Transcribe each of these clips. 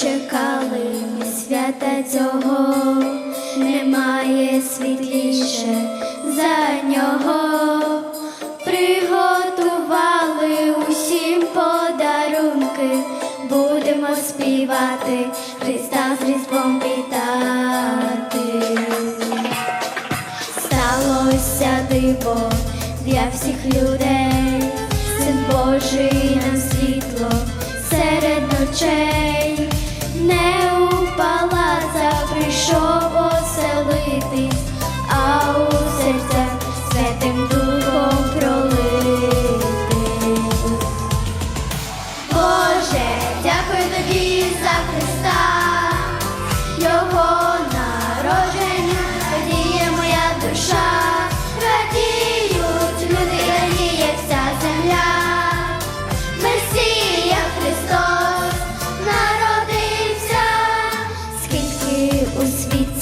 чекали свята цього, немає світліше за нього, приготували усім подарунки, будемо співати, Христа з різдвом вітати. Сталося диво для всіх людей, син Божий нам світло серед ночей.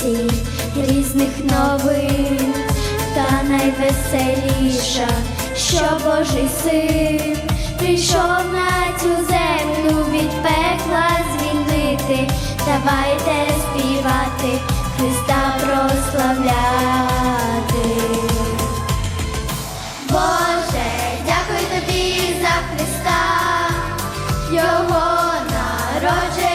порцій різних новин, та найвеселіша, що Божий син прийшов на цю землю від пекла звільнити. Давайте співати, Христа прославляти. Боже, дякую тобі за Христа, Його народження.